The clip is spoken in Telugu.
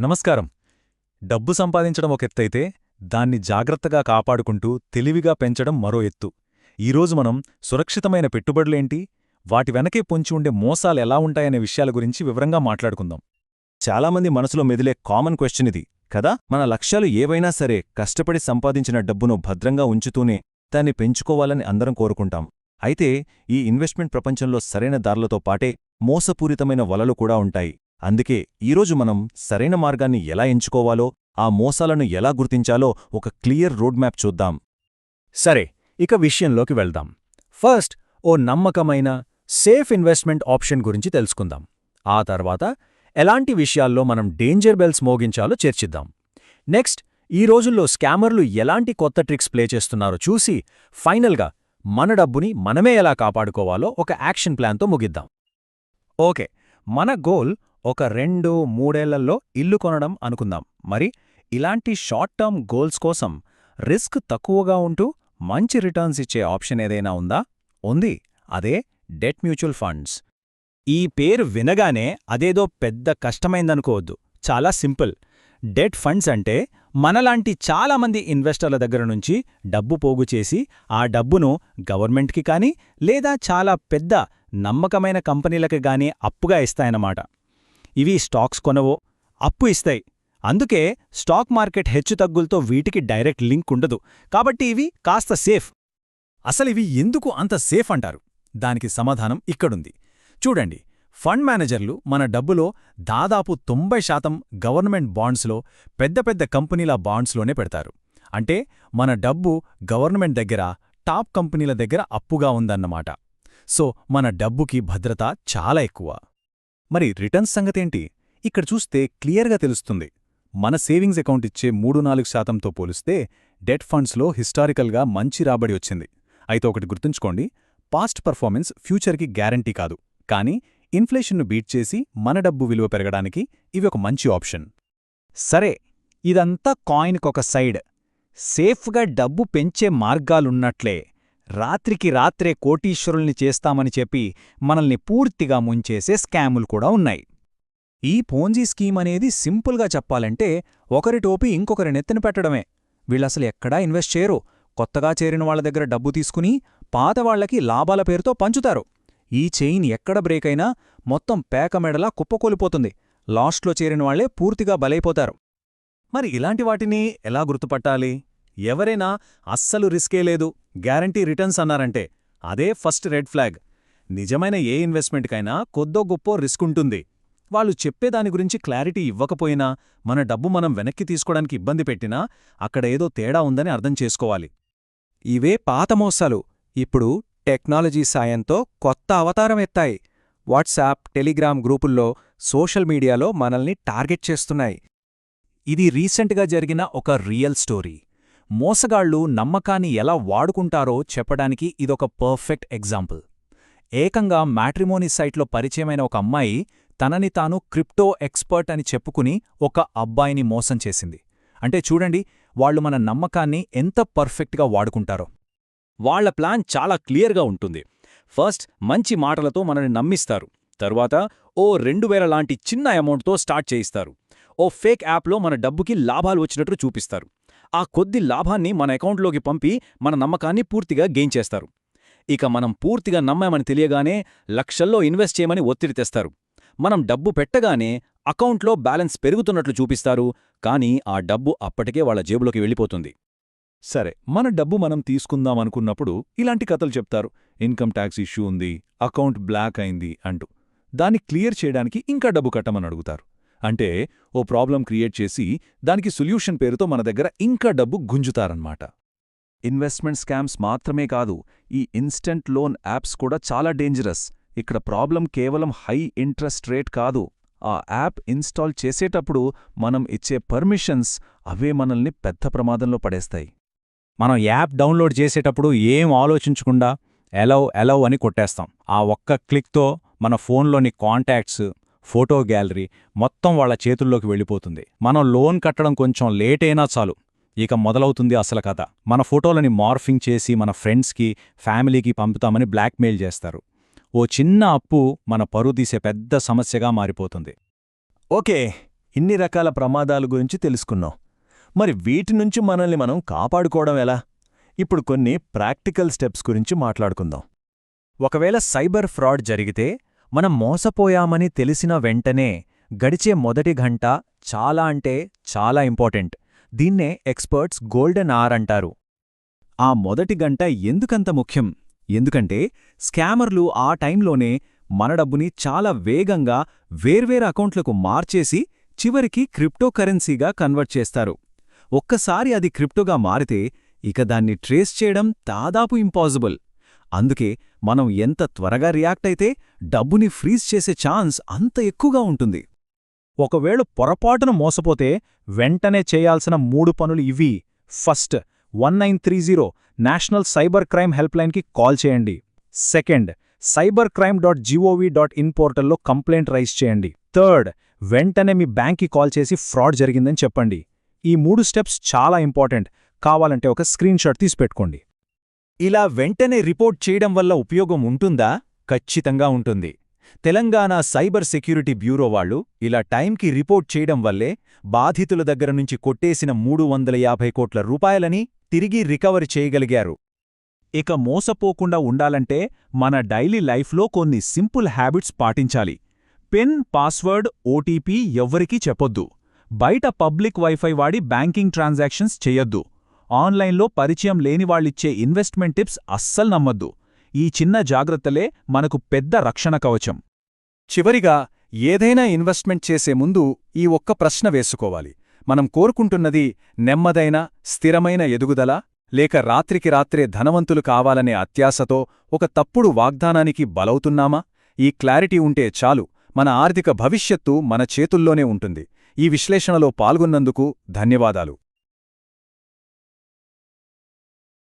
నమస్కారం. డబ్బు సంపాదించడం ఒక ఎత్తైతే దాన్ని జాగ్రత్తగా కాపాడుకుంటూ తెలివిగా పెంచడం మరో ఎత్తు. ఈరోజు మనం సురక్షితమైన పెట్టుబడులేంటి వాటి వెనకే పొంచి ఉండే మోసాలు ఎలా ఉంటాయనే విషయాల గురించి వివరంగా మాట్లాడుకుందాం. చాలామంది మనసులో మెదిలే కామన్ క్వశ్చన్ ఇది కదా? మన లక్ష్యాలు ఏవైనా సరే కష్టపడి సంపాదించిన డబ్బును భద్రంగా ఉంచుతూనే దాన్ని పెంచుకోవాలని అందరం కోరుకుంటాం. అయితే ఈ ఇన్వెస్ట్మెంట్ ప్రపంచంలో సరైన దారులతో పాటే మోసపూరితమైన వలలు కూడా ఉంటాయి. అందుకే ఈరోజు మనం సరైన మార్గాన్ని ఎలా ఎంచుకోవాలో ఆ మోసాలను ఎలా గుర్తించాలో ఒక క్లియర్ రోడ్ మ్యాప్ చూద్దాం. సరే ఇక విషయంలోకి వెళ్దాం. ఫస్ట్ ఓ నమ్మకమైన సేఫ్ ఇన్వెస్ట్మెంట్ ఆప్షన్ గురించి తెలుసుకుందాం. ఆ తర్వాత ఎలాంటి విషయాల్లో మనం డేంజర్ బెల్స్ మోగించాలో చర్చిద్దాం. నెక్స్ట్ ఈ రోజుల్లో స్కామర్లు ఎలాంటి కొత్త ట్రిక్స్ ప్లే చేస్తున్నారో చూసి ఫైనల్గా మన డబ్బుని మనమే ఎలా కాపాడుకోవాలో ఒక యాక్షన్ ప్లాన్తో ముగిద్దాం. ఓకే మన గోల్ ఒక రెండు మూడేళ్ళలో ఇల్లు కొనడం అనుకుందాం. మరి ఇలాంటి షార్ట్ టర్మ్ గోల్స్ కోసం రిస్క్ తక్కువగా ఉంటూ మంచి రిటర్న్స్ ఇచ్చే ఆప్షన్ ఏదైనా ఉందా? ఉంది. అదే డెట్ మ్యూచువల్ ఫండ్స్. ఈ పేరు వినగానే అదేదో పెద్ద కష్టమైందనుకోవద్దు. చాలా సింపుల్. డెట్ ఫండ్స్ అంటే మనలాంటి చాలామంది ఇన్వెస్టర్ల దగ్గర నుంచి డబ్బు పోగు చేసి ఆ డబ్బును గవర్నమెంట్కి కానీ లేదా చాలా పెద్ద నమ్మకమైన కంపెనీలకి గానీ అప్పుగా ఇస్తాయన్నమాట. ఇవి స్టాక్స్ కొనవో అప్పు ఇస్తాయి. అందుకే స్టాక్ మార్కెట్ హెచ్చుతగ్గులతో వీటికి డైరెక్ట్ లింక్ ఉండదు. కాబట్టి ఇవి కాస్త సేఫ్. అసలివి ఎందుకు అంత సేఫ్ అంటారు? దానికి సమాధానం ఇక్కడుంది. చూడండి ఫండ్ మేనేజర్లు మన డబ్బులో దాదాపు తొంభై శాతం గవర్నమెంట్ బాండ్స్లో పెద్ద పెద్ద కంపెనీల బాండ్స్లోనే పెడతారు. అంటే మన డబ్బు గవర్నమెంట్ దగ్గర టాప్ కంపెనీల దగ్గర అప్పుగా ఉందన్నమాట. సో మన డబ్బుకి భద్రత చాలా ఎక్కువ. మరి రిటర్న్స్ సంగతేంటి? ఇక్కడ చూస్తే క్లియర్గా తెలుస్తుంది. మన సేవింగ్స్ అకౌంట్ ఇచ్చే మూడు నాలుగు శాతంతో పోలిస్తే డెట్ ఫండ్స్లో హిస్టారికల్గా మంచి రాబడి వచ్చింది. అయితే ఒకటి గుర్తుంచుకోండి పాస్ట్ పర్ఫార్మెన్స్ ఫ్యూచర్కి గ్యారంటీ కాదు. కానీ ఇన్ఫ్లేషన్ను బీట్ చేసి మన డబ్బు విలువ పెరగడానికి ఇవి ఒక మంచి ఆప్షన్. సరే ఇదంతా కాయిన్కొక సైడ్. సేఫ్గా డబ్బు పెంచే మార్గాలున్నట్లే. రాత్రికి రాత్రే కోటీశ్వరుల్ని చేస్తామని చెప్పి మనల్ని పూర్తిగా ముంచేసే స్కాములు కూడా ఉన్నాయి. ఈ పోంజీ స్కీమ్ అనేది సింపుల్గా చెప్పాలంటే ఒకరి టోపీ ఇంకొకరి నెత్తిన పెట్టడమే. వీళ్ళసలు ఎక్కడా ఇన్వెస్ట్ చేయరు. కొత్తగా చేరిన వాళ్ళ దగ్గర డబ్బు తీసుకుని పాతవాళ్ళకి లాభాల పేరుతో పంచుతారు. ఈ చైన్ ఎక్కడ బ్రేక్ అయినా మొత్తం పేకమెడలా కుప్పకూలిపోతుంది. లాస్ట్లో చేరిన వాళ్ళే పూర్తిగా బలైపోతారు. మరి ఇలాంటి వాటిని ఎలా గుర్తుపట్టాలి? ఎవరైనా అస్సలు రిస్కే లేదు గ్యారంటీ రిటర్న్స్ అన్నారంటే అదే ఫస్ట్ రెడ్ ఫ్లాగ్. నిజమైన ఏ ఇన్వెస్ట్మెంట్కైనా కొద్దో గొప్పో రిస్క్ ఉంటుంది. వాళ్ళు చెప్పేదాని గురించి క్లారిటీ ఇవ్వకపోయినా మన డబ్బు మనం వెనక్కి తీసుకోవడానికి ఇబ్బంది పెట్టినా అక్కడ ఏదో తేడా ఉందని అర్థం చేసుకోవాలి. ఇవే పాత మోసాలు. ఇప్పుడు టెక్నాలజీ సాయంతో కొత్త అవతారం ఎత్తాయి. వాట్సాప్ టెలిగ్రామ్ గ్రూపుల్లో సోషల్ మీడియాలో మనల్ని టార్గెట్ చేస్తున్నాయి. ఇది రీసెంట్గా జరిగిన ఒక రియల్ స్టోరీ. మోసగాళ్ళు నమ్మకాన్ని ఎలా వాడుకుంటారో చెప్పడానికి ఇదొక పర్ఫెక్ట్ ఎగ్జాంపుల్. ఏకంగా మ్యాట్రిమోనీ సైట్లో పరిచయమైన ఒక అమ్మాయి తనని తాను క్రిప్టో ఎక్స్పర్ట్ అని చెప్పుకుని ఒక అబ్బాయిని మోసం చేసింది. అంటే చూడండి వాళ్ళు మన నమ్మకాన్ని ఎంత పర్ఫెక్ట్గా వాడుకుంటారో. వాళ్ళ ప్లాన్ చాలా క్లియర్గా ఉంటుంది. ఫస్ట్ మంచి మాటలతో మనని నమ్మిస్తారు. తరువాత ఓ రెండు వేల లాంటి చిన్న అమౌంట్తో స్టార్ట్ చేయిస్తారు. ఓ ఫేక్ యాప్లో మన డబ్బుకి లాభాలు వచ్చినట్లు చూపిస్తారు. ఆ కొద్ది లాభాన్ని మన అకౌంట్లోకి పంపి మన నమ్మకాన్ని పూర్తిగా గెయిన్ చేస్తారు. ఇక మనం పూర్తిగా నమ్మామని తెలియగానే లక్షల్లో ఇన్వెస్ట్ చేయమని ఒత్తిడి తెస్తారు. మనం డబ్బు పెట్టగానే అకౌంట్లో బ్యాలెన్స్ పెరుగుతున్నట్లు చూపిస్తారు కానీ ఆ డబ్బు అప్పటికే వాళ్ళ జేబులోకి వెళ్ళిపోతుంది. సరే మన డబ్బు మనం తీసుకుందామనుకున్నప్పుడు ఇలాంటి కథలు చెప్తారు. ఇన్కమ్ ట్యాక్స్ ఇష్యూ ఉంది అకౌంట్ బ్లాక్ అయింది అంటూ. దాన్ని క్లియర్ చేయడానికి ఇంకా డబ్బు కట్టమని అడుగుతారు. అంటే ఓ ప్రాబ్లం క్రియేట్ చేసి దానికి సొల్యూషన్ పేరుతో మన దగ్గర ఇంకా డబ్బు గుంజుతారన్నమాట. ఇన్వెస్ట్మెంట్ స్కామ్స్ మాత్రమే కాదు ఈ ఇన్స్టెంట్ లోన్ యాప్స్ కూడా చాలా డేంజరస్. ఇక్కడ ప్రాబ్లం కేవలం హై ఇంట్రెస్ట్ రేట్ కాదు. ఆ యాప్ ఇన్స్టాల్ చేసేటప్పుడు మనం ఇచ్చే పర్మిషన్స్ అవే మనల్ని పెద్ద ప్రమాదంలో పడేస్తాయి. మనం యాప్ డౌన్లోడ్ చేసేటప్పుడు ఏం ఆలోచించకుండా ఎలవ్ ఎలవ్ అని కొట్టేస్తాం. ఆ ఒక్క క్లిక్తో మన ఫోన్లోని కాంటాక్ట్స్ ఫోటో గ్యాలరీ మొత్తం వాళ్ళ చేతుల్లోకి వెళ్ళిపోతుంది. మనం లోన్ కట్టడం కొంచెం లేట్ అయినా చాలు. ఇక మొదలవుతుంది అసలు కథ. మన ఫోటోలని మార్ఫింగ్ చేసి మన ఫ్రెండ్స్కి ఫ్యామిలీకి పంపుతామని బ్లాక్మెయిల్ చేస్తారు. ఓ చిన్న అప్పు మన పరువు తీసే పెద్ద సమస్యగా మారిపోతుంది. ఓకే ఇన్ని రకాల ప్రమాదాల గురించి తెలుసుకున్నాం. మరి వీటి నుంచి మనల్ని మనం కాపాడుకోవడం ఎలా? ఇప్పుడు కొన్ని ప్రాక్టికల్ స్టెప్స్ గురించి మాట్లాడుకుందాం. ఒకవేళ సైబర్ ఫ్రాడ్ జరిగితే మనం మోసపోయామని తెలిసిన వెంటనే గడిచే మొదటి గంట చాలా అంటే చాలా ఇంపార్టెంట్. దీన్నే ఎక్స్పర్ట్స్ గోల్డెన్ ఆర్ అంటారు. ఆ మొదటి గంట ఎందుకంత ముఖ్యం? ఎందుకంటే స్కామర్లు ఆ టైంలోనే మన డబ్బుని చాలా వేగంగా వేర్వేరు అకౌంట్లకు మార్చేసి చివరికి క్రిప్టోకరెన్సీగా కన్వర్ట్ చేస్తారు. ఒక్కసారి అది క్రిప్టోగా మారితే ఇక దాన్ని ట్రేస్ చేయడం దాదాపు ఇంపాసిబుల్. అందుకే మనం ఎంత త్వరగా రియాక్ట్ అయితే డబ్బుని ఫ్రీజ్ చేసే ఛాన్స్ అంత ఎక్కువగా ఉంటుంది. ఒకవేళ పొరపాటున మోసపోతే వెంటనే చేయాల్సిన మూడు పనులు ఇవి. First one nine three zero national cyber crime హెల్ప్లైన్కి call చేయండి. Second cyber crime dot GOV dot in పోర్టల్లో కంప్లైంట్ రైజ్ చేయండి. థర్డ్ వెంటనే మీ బ్యాంక్కి కాల్ చేసి ఫ్రాడ్ జరిగిందని చెప్పండి. ఈ మూడు స్టెప్స్ చాలా ఇంపార్టెంట్. కావాలంటే ఒక స్క్రీన్ షాట్ తీసి పెట్టుకోండి. ఇలా వెంటనే రిపోర్ట్ చేయడం వల్ల ఉపయోగం ఉంటుందా? ఖచ్చితంగా ఉంటుంది. తెలంగాణ సైబర్ సెక్యూరిటీ బ్యూరో వాళ్ళు ఇలా టైంకి రిపోర్ట్ చేయడం వల్లే బాధితుల దగ్గర నుంచి కొట్టేసిన మూడు వందల యాభై కోట్ల రూపాయలని తిరిగి రికవర్ చేయగలిగారు. ఇక మోసపోకుండా ఉండాలంటే మన డైలీ లైఫ్లో కొన్ని సింపుల్ హ్యాబిట్స్ పాటించాలి. పిన్ పాస్వర్డ్ ఓటీపీ ఎవ్వరికీ చెప్పొద్దు. బయట పబ్లిక్ వైఫై వాడి బ్యాంకింగ్ ట్రాన్సాక్షన్స్ చెయ్యొద్దు ఆన్లైన్లో పరిచయం లేనివాళ్ళిచ్చే ఇన్వెస్ట్మెంట్ టిప్స్ అస్సలు నమ్మొద్దు. ఈ చిన్న జాగ్రత్తలే మనకు పెద్ద రక్షణ కవచం. చివరిగా ఏదైనా ఇన్వెస్ట్మెంట్ చేసే ముందు ఈ ఒక్క ప్రశ్న వేసుకోవాలి. మనం కోరుకుంటున్నది నెమ్మదైన స్థిరమైన ఎదుగుదల లేక రాత్రికి రాత్రే ధనవంతులు కావాలనే అత్యాశతో ఒక తప్పుడు వాగ్దానానికి బలవుతున్నామా? ఈ క్లారిటీ ఉంటే చాలు. మన ఆర్థిక భవిష్యత్తు మన చేతుల్లోనే ఉంటుంది. ఈ విశ్లేషణలో పాల్గొన్నందుకు ధన్యవాదాలు.